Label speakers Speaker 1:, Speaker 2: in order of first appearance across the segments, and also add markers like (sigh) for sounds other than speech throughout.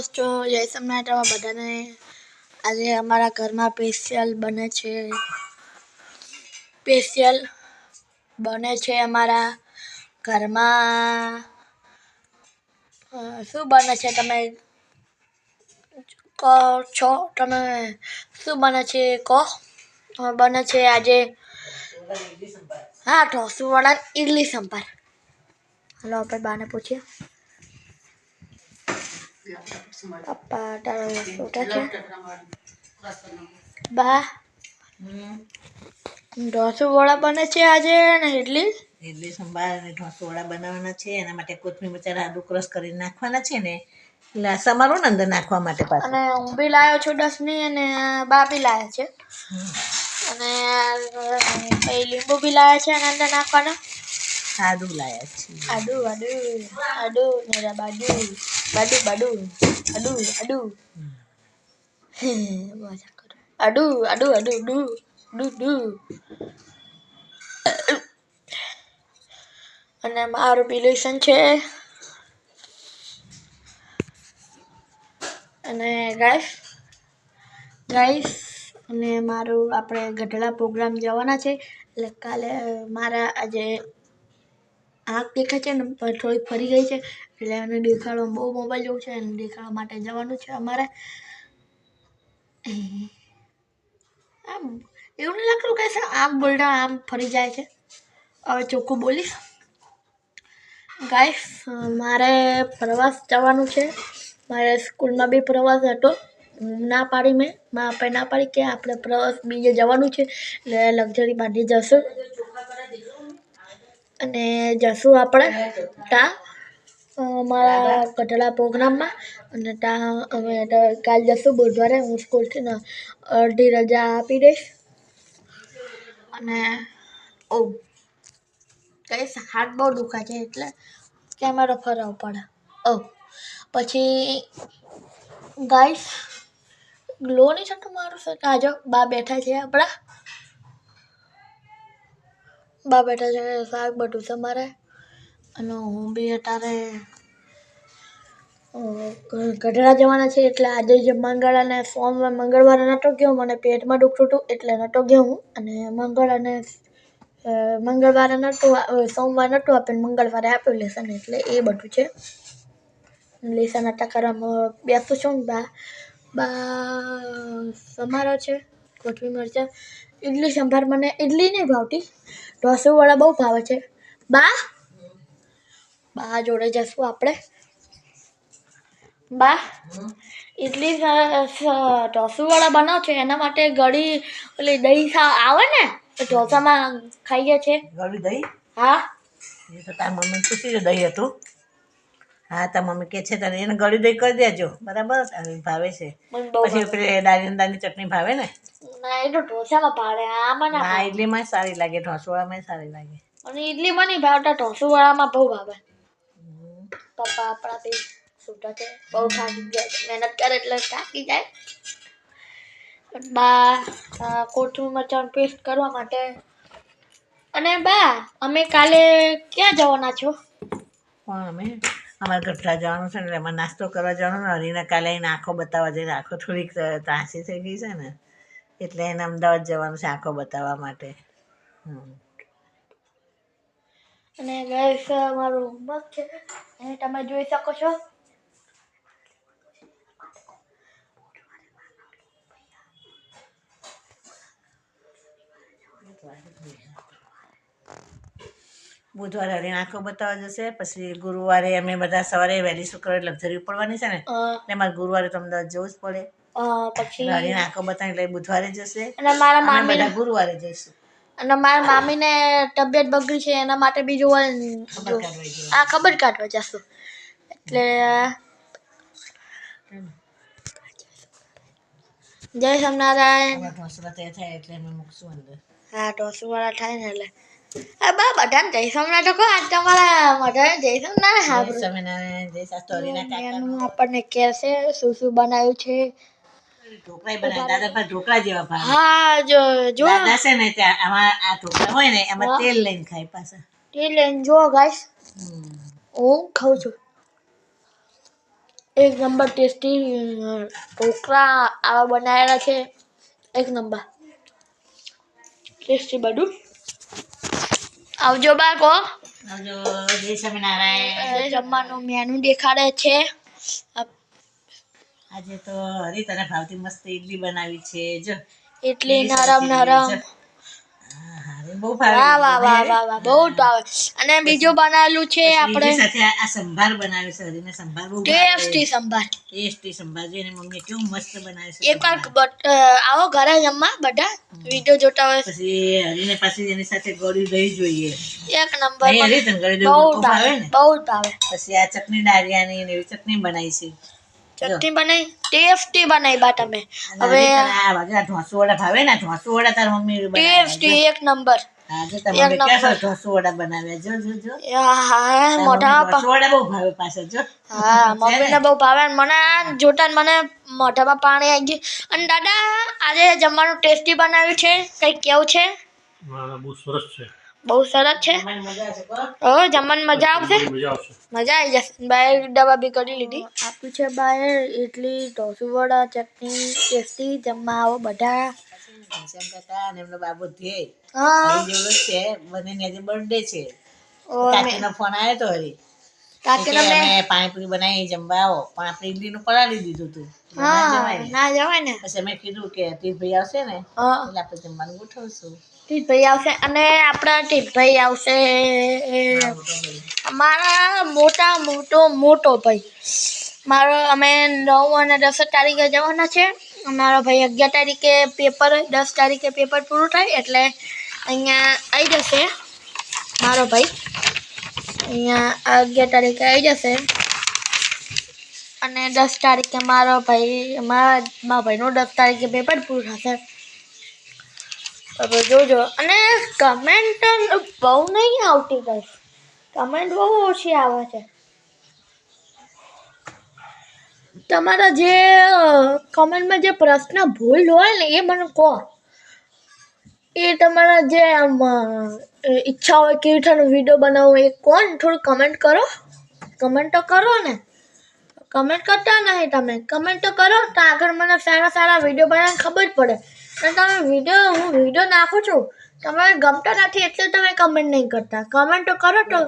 Speaker 1: દોસ્તો, જય સમનાટામાં બધાને. આજે અમારા ઘરમાં સ્પેશિયલ બને છે. સ્પેશિયલ બને છે અમારા ઘરમાં. શું બને છે તમે કહો છો તમે? શું બને છે? કહો બને છે આજે હા ઢોસુવાળા ઇડલી સંભાર. હલો, આપણે બાને પૂછીએ. તારો છોટા છે બા ઢોસુ વડા બને છે આજે ને ઇડલી
Speaker 2: ઇડલી સંભાર અને ઢોસો વડા બનાવવાના છે એના માટે કોથમીર મરચાં આદુ ક્રશ કરી નાખવાના છે ને એટલે સમારો ને અંદર નાખવા માટે પાછું
Speaker 1: અને હું બી લાવ્યો છું દસની અને બા બી લાવ્યા છે અને પછી લીંબુ બી લાવ્યા છે અને અંદર નાખવાના
Speaker 2: આદુ લાવ્યા છે
Speaker 1: આદુ આદુ આદુ ને બાડુ બાડુ બાડુ આડુ આડુ Adu, adu, આડુ આડુ આડુ ડુ ડુ ડુ અને મારું રિલેશન છે અને ગાઈસ ગાઈસ અને મારું આપણે ગઢડા પ્રોગ્રામ જવાના છે એટલે કાલે મારા આજે આંખ દેખાય છે ને થોડી ફરી ગઈ છે. એટલે એને દેખાડો બહુ મોબાઈલ જેવું છે એને દેખાડવા માટે જવાનું છે અમારે. આમ એવું નહીં લાગતું કે છે આમ બોલતા આમ ફરી જાય છે. હવે ચોખ્ખું બોલીશ. ગાઈસ મારે પ્રવાસ જવાનું છે. મારે સ્કૂલમાં બી પ્રવાસ હતો. ના પાડી મેં. મા આપણે ના પાડી કે આપણે પ્રવાસ બીજે જવાનું છે. એટલે લક્ઝરી બાંધી જશું. અને જશું આપણે ત્યાં અમારા કટડા પ્રોગ્રામમાં. અને ત્યાં અમે તો કાલ જશું બુધવારે હું સ્કૂલથી અડધી રજા આપી દઈશ. અને ઓ કઈ હાથ બહુ દુખાય છે એટલે કેમેરો ફરવો પડે. ઓ પછી ગાઈસ ગ્લો નહીં થતું મારું સર આજો બા બેઠા છે આપણા બા બેઠા છે શાક બધું છે મારે. અને હું બી અત્યારે ગઢડા જવાના છે એટલે આજે જે મંગળ અને સોમવાર મંગળવારે નહોતો ગયો, મને પેટમાં દુખતું હતું એટલે નહોતો ગયો હું. અને મંગળ અને મંગળવારે નહોતું સોમવાર નહોતું આપ્યું મંગળવારે આપ્યું લેસન એટલે એ બધું છે. લેસન હતા કરવામાં બેસું છું બા બા સમારો છે કોથમી મરચાં ઇડલી સંભાર મને ઇડલી નહીં ભાવતી. ઢોસુવાળા બહુ ભાવે છે. બા? બા જોડે જશું આપણે. બા? ઇડલી ઢોસુવાળા બનાવ છે એના માટે ગળી ઓલી દહીં આવે ને ઢોસામાં ખાઈએ છે.
Speaker 2: ગળી દહીં?
Speaker 1: હા.
Speaker 2: એ તો તાર મમ્મી પૂછી જો દહીં હતું. હા તાર મમ્મી કે છે તને એને ગળી દહીં કરી દેજો. બરાબર ભાવે છે. પછી પેલી દાળી દાળની ચટણી ભાવે ને?
Speaker 1: ના એ તો ઢોસામાં ભાવે આમાં ના
Speaker 2: હા
Speaker 1: ભાવે.
Speaker 2: ઇડલીમાં સારી લાગે ઢોસવાળામાં સારી લાગે.
Speaker 1: અને ઇડલીમાં નહીં ભાવતા ઢોસુવાળામાં બહુ ભાવે. પપ્પા આપણા બી છે બહુ થાકી ગયા છે મહેનત કરે એટલે થાકી જાય. બા કોથમીર મરચાં પેસ્ટ કરવા માટે. અને બા અમે કાલે ક્યાં જવાના છો?
Speaker 2: પણ અમે? અમારે ગઠરા જવાનું છે ને એટલે એમાં નાસ્તો કરવા જવાનું ને હરીને કાલે આંખો બતાવવા જઈને આંખો થોડીક ત્રાસી થઈ ગઈ છે ને. એટલે એને અમદાવાદ જવાનું છે આંખો બતાવવા માટે.
Speaker 1: અને ગાઈસ મારું હોમવર્ક છે. એ તમે જોઈ શકો છો.
Speaker 2: બુધવારે હરીને આંખો બતાવવા જશે પછી ગુરુવારે અમે બધા સવારે વહેલી શુક્રવારે લક્ઝરી પડવાની છે ને? એમાં મારે ગુરુવારે તો અમદાવાદ જવું જ પડે.
Speaker 1: પછી
Speaker 2: એટલે આંખો બતાવી એટલે બુધવારે જશે
Speaker 1: અને મારા મામી
Speaker 2: બધા ગુરુવારે જઈશું.
Speaker 1: અને મારા મામીને તબિયત બગડી છે એના માટે બી જોવા આ ખબર કાઢવા જશું. એટલે જય સ્વામિનારાયણ.
Speaker 2: અમારા ઢોસરા તૈયાર થાય એટલે અમે મૂકશું અંદર.
Speaker 1: હા ઢોસુવાળા થાય ને એટલે. આ બા બધાને જય સ્વામિનારાયણ. તો કહો આજ તમારા બધાને જય
Speaker 2: જય
Speaker 1: હા
Speaker 2: સ્વામિનારાયણ જય સાસ્તો કાકાનું.
Speaker 1: આપણને કહેશે શું શું બનાવ્યું છે.
Speaker 2: ઢોકળા જેવા ભાવે.
Speaker 1: હા જો જો.
Speaker 2: દાદા છે ને આમાં આ ઢોકળા હોય ને એમાં તેલ લઈને ખાય પાછા.
Speaker 1: તે લઈને જો ગાઈસ. હું ખાઉં છું. એક નંબર ટેસ્ટી ઢોકળા આવા બનાવેલા છે. એક નંબર. ટેસ્ટી બધું. આવજો બાળકો.
Speaker 2: આવજો. જય સ્વામિનારાયણ.
Speaker 1: જમવાનું મેનુ દેખાડે છે.
Speaker 2: આજે તો હરી તને ભાવતી મસ્ત ઇડલી બનાવી છે. જો
Speaker 1: એટલી નરમ નરમ.
Speaker 2: બહુ ભાવે
Speaker 1: વાહ વાહ વાહ વાહ વાહ બહુ ભાવે. અને બીજું બનાવેલું છે આપણે?
Speaker 2: સાથે આ આ સંભાર બનાવ્યો છે હરીને સંભાર બહુ
Speaker 1: ટેસ્ટી સંભાર.
Speaker 2: ટેસ્ટી સંભાર જો એની મમ્મીએ કેવું મસ્ત બનાવે છે
Speaker 1: એકવાર આવો ઘરે જમવા બધા? વીડિયો જોતા હોય.
Speaker 2: પછી હરીને પાછી એની સાથે ગોળી દહીં જોઈએ.
Speaker 1: એક નંબર
Speaker 2: હરી તને ગળ્યું દહીં
Speaker 1: બહુ
Speaker 2: ભાવે
Speaker 1: બહુ ભાવે.
Speaker 2: પછી આ ચટણી ડાળિયાની એવી ચટણી બનાવી છે.
Speaker 1: ચટણી બનાવી ટેસ્ટી બનાવી બા તમે. હવે
Speaker 2: ઢોસો વડા ભાવે ને આ વડા તાર મમ્મી
Speaker 1: ટેસ્ટી એક નંબર.
Speaker 2: ઢોસો ઢોસો (laughs)
Speaker 1: મોઢામાં પાણી આવી ગયું. અને દાદા આજે જમવાનું ટેસ્ટી બનાવ્યું છે? કઈ કેવું છે?
Speaker 3: બહુ સરસ છે.
Speaker 1: બહુ સરસ છે. ઓ જમવાની મજા આવશે?
Speaker 3: મજા
Speaker 1: આવી જશે. બાય ડબ્બા બી કરી લીધી. આપ્યું છે બાય ઇડલી ઢોસું વડા ચટણી ટેસ્ટી. જમવા આવો બધા.
Speaker 2: ઘનશ્યામ અને એમનો બાબુ છે બંનેની આજે બર્થડે છે. કાકીનો ફોન આવ્યો તો હરી.
Speaker 1: મેં
Speaker 2: પાણીપુરી બનાવી જમવા આવો. પણ આપણે ઇડલીનું પલાળી દીધું હતું ના જવાય. ને.
Speaker 1: ના જવાય ને.
Speaker 2: પછી મેં કીધું કે તીર્થભાઈ આવશે ને એટલે આપણે જમવાનું ગોઠવશું.
Speaker 1: ટીટભાઈ આવશે અને આપણા ટીટભાઈ આવશે. મારા મોટા મોટો મોટો ભાઈ. મારો અમે નવ અને દસ તારીખે જવાના છે. મારો ભાઈ અગિયાર તારીખે પેપર દસ તારીખે પેપર પૂરું થાય એટલે અહીંયા આવી જશે મારો ભાઈ. અહીંયા અગિયાર તારીખે આવી જશે. અને દસ તારીખે મારો ભાઈ મારા મારા ભાઈનું દસ તારીખે પેપર પૂરું થશે. જોજો. અને કમેન્ટ બહુ નહીં આવતી ગઈ કમેન્ટ બહુ ઓછી આવે છે. તમારા જે કમેન્ટમાં જે પ્રશ્ન ભૂલ હોય ને એ મને કહો. એ તમારા જે ઈચ્છા હોય કેવી રીતનો વીડિયો બનાવો, એ કોણ? થોડું કમેન્ટ કરો. કમેન્ટ તો કરો ને. કમેન્ટ કરતા નહીં તમે. કમેન્ટ તો કરો, તો આગળ મને સારા સારા વીડિયો બનાવીને ખબર જ પડે. અને તમે વીડિયો હું વીડિયો નાખું છું. તમારે ગમતા નથી એટલે તમે કમેન્ટ નહીં કરતા. કમેન્ટ તો કરો તો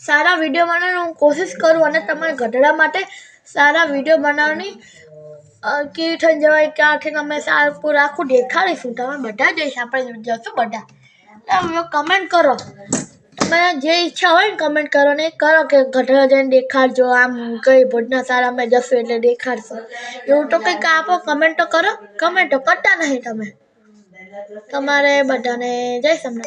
Speaker 1: સારા વીડિયો બનાવવાની હું કોશિશ કરું અને તમારા ગઢડા માટે સારા વીડિયો બનાવવાની કેવી થઈ જવાય, ક્યાંથી તમે સારું આખું દેખાડીશું. તમે બધા જઈશ, આપણે જશું બધા. કમેન્ટ કરો. તમે જે ઈચ્છા હોય ને કમેન્ટ કરો ને કરો કે ગઢડા જઈને દેખાડજો. આમ કઈ ભોજના અમે જશું એટલે દેખાડશો. એવું તો કંઈક આપો કમેન્ટ તો કરો. કમેન્ટ કરતા નહીં તમે. તમારે બધાને જય સમના